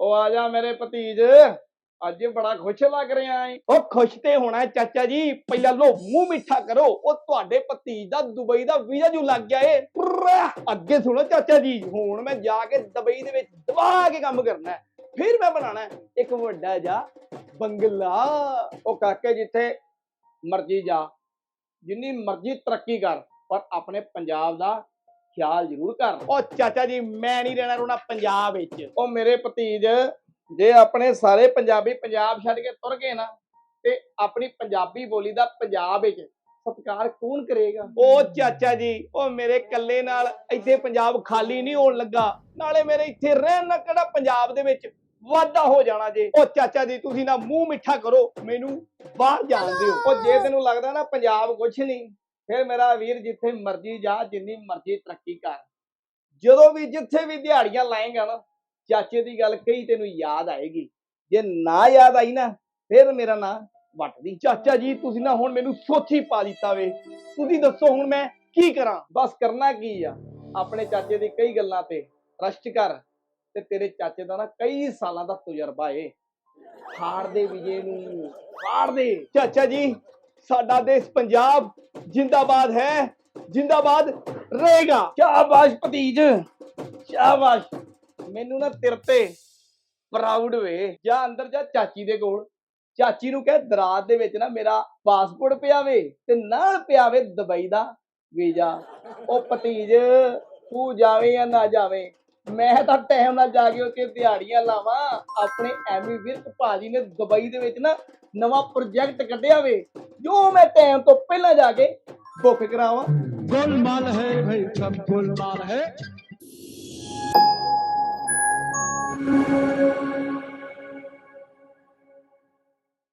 ਉਹ ਆ ਜਾ ਮੇਰੇ ਭਤੀਜ। ਅੱਜ ਬੜਾ ਖੁਸ਼ ਲੱਗ ਰਿਹਾ ਏ। ਉਹ ਖੁਸ਼ ਤੇ ਹੋਣਾ ਚਾਚਾ ਜੀ। ਪਹਿਲਾਂ ਲੋ ਮੂੰਹ ਮਿੱਠਾ ਕਰੋ। ਉਹ ਤੁਹਾਡੇ ਭਤੀਜ ਦਾ ਦੁਬਈ ਦਾ ਵੀਜ਼ਾ ਜੂ ਲੱਗ ਗਿਆ ਏ। ਅੱਗੇ ਸੁਣੋ ਚਾਚਾ ਜੀ। ਹੁਣ ਮੈਂ ਜਾ ਕੇ ਦੁਬਈ ਦੇ ਵਿੱਚ ਦਬਾ ਕੇ ਕੰਮ ਕਰਨਾ ਹੈ। ਫਿਰ ਮੈਂ ਬਣਾਣਾ ਇੱਕ ਵੱਡਾ ਜਾ ਬੰਗਲਾ। ਉਹ ਕਾਕੇ ਜਿੱਥੇ ਮਰਜ਼ੀ ਜਾ। ਜਿੰਨੀ ਮਰਜ਼ੀ ਤਰੱਕੀ ਕਰ। ਪਰ ਆਪਣੇ ਪੰਜਾਬ ਦਾ ਖਿਆਲ ਜ਼ਰੂਰ ਕਰ ਉਹ ਚਾਚਾ ਜੀ ਮੈਂ ਨਹੀਂ ਰਹਿਣਾ ਰੋਣਾ ਪੰਜਾਬ ਵਿੱਚ। ਉਹ ਮੇਰੇ ਭਤੀਜ ਜੇ ਆਪਣੇ ਸਾਰੇ ਪੰਜਾਬੀ ਪੰਜਾਬ ਛੱਡ ਕੇ ਤੁਰ ਗਏ ਨਾ ਤੇ ਆਪਣੀ ਪੰਜਾਬੀ ਬੋਲੀ ਦਾ ਪੰਜਾਬ ਵਿੱਚ ਸਤਿਕਾਰ ਕੌਣ ਕਰੇਗਾ? ਉਹ ਚਾਚਾ ਜੀ ਉਹ ਮੇਰੇ ਕੱਲੇ ਨਾਲ ਇੱਥੇ ਪੰਜਾਬ ਖਾਲੀ ਨਹੀਂ ਹੋਣ ਲੱਗਾ। ਨਾਲੇ ਮੇਰੇ ਇੱਥੇ ਰਹਿਣ ਨਾਲ ਕਿਹੜਾ ਪੰਜਾਬ ਦੇ ਵਿੱਚ ਵਾਧਾ ਹੋ ਜਾਣਾ ਜੇ? ਉਹ ਚਾਚਾ ਜੀ ਤੁਸੀਂ ਨਾ ਮੂੰਹ ਮਿੱਠਾ ਕਰੋ ਮੈਨੂੰ ਬਾਹਰ ਜਾਣ ਦਿਓ। ਉਹ ਜੇ ਤੈਨੂੰ ਲੱਗਦਾ ਨਾ ਪੰਜਾਬ ਕੁਛ ਨਹੀਂ ਫਿਰ ਮੇਰਾ ਵੀਰ ਜਿੱਥੇ ਮਰਜ਼ੀ ਜਾ, ਜਿੰਨੀ ਮਰਜ਼ੀ ਤਰੱਕੀ ਕਰ। ਜਦੋਂ ਵੀ ਜਿੱਥੇ ਵੀ ਦਿਹਾੜੀਆਂ ਲਾਏਗਾ ਨਾ, ਚਾਚੇ ਦੀ ਗੱਲ ਕਈ ਤੈਨੂੰ ਯਾਦ ਆਏਗੀ। ਜੇ ਨਾ ਯਾਦ ਆਈ ਨਾ, ਫਿਰ ਮੇਰਾ ਨਾਂ ਵੱਟਦੀ। ਚਾਚਾ ਜੀ, ਤੁਸੀਂ ਨਾ ਹੁਣ ਮੈਨੂੰ ਸੋਚੀ ਪਾ ਦਿੱਤਾ ਵੇ। ਤੁਸੀਂ ਦੱਸੋ ਹੁਣ ਮੈਂ ਕੀ ਕਰਾਂ? ਬਸ ਕਰਨਾ ਕੀ ਆ? ਆਪਣੇ ਚਾਚੇ ਦੀ ਕਈ ਗੱਲਾਂ ਤੇ ਰਸ਼ਟ ਕਰ। ਤੇ ਤੇਰੇ ਚਾਚੇ ਦਾ ਨਾ ਕਈ ਸਾਲਾਂ ਦਾ ਤਜਰਬਾ ਏ। ਹਾਰ ਦੇ ਵਿਜੇ ਨੂੰ, ਹਾਰ ਦੇ। ਚਾਚਾ ਜੀ ਸਾਡਾ ਦੇਸ਼ ਪੰਜਾਬ ਜਿੰਦਾਬਾਦ ਹੈ, ਜਿੰਦਾਬਾਦ ਰਹੇਗਾ। ਸ਼ਾਬਾਸ਼ ਭਤੀਜ, ਸ਼ਾਬਾਸ਼। ਮੈਨੂੰ ਨਾ ਤੇਰੇ ਤੇ ਪ੍ਰਾਊਡ ਵੇ। ਜਾ ਅੰਦਰ ਜਾ ਚਾਚੀ ਦੇ ਕੋਲ। ਚਾਚੀ ਨੂੰ ਕਹਿ ਦਰਾਜ ਦੇ ਵਿੱਚ ਨਾ ਮੇਰਾ ਪਾਸਪੋਰਟ ਪਿਆ ਤੇ ਨਾਲ ਪਿਆ ਦੁਬਈ ਦਾ ਵੀਜ਼ਾ। ਉਹ ਭਤੀਜ, ਤੂੰ ਜਾਵੇਂ ਜਾਂ ਨਾ ਜਾਵੇਂ, ਮੈਂ ਤਾਂ ਟਾਈਮ ਨਾਲ ਜਾ ਕੇ ਉੱਥੇ ਦਿਹਾੜੀਆਂ ਲਾਵਾਂ। ਆਪਣੇ ਐਮੀ ਵਿਰਕ ਭਾਜੀ ਨੇ ਦੁਬਈ ਦੇ ਵਿੱਚ ਨਾ ਨਵਾਂ ਪ੍ਰੋਜੈਕਟ ਕੱਢਿਆ ਵੇ। ਜੋ ਮੈਂ ਟਾਈਮ ਤੋਂ ਪਹਿਲਾਂ ਜਾ ਕੇ ਬੁੱਕ ਕਰਾਵਾਂ गोलमाल है भाई सब गोलमाल है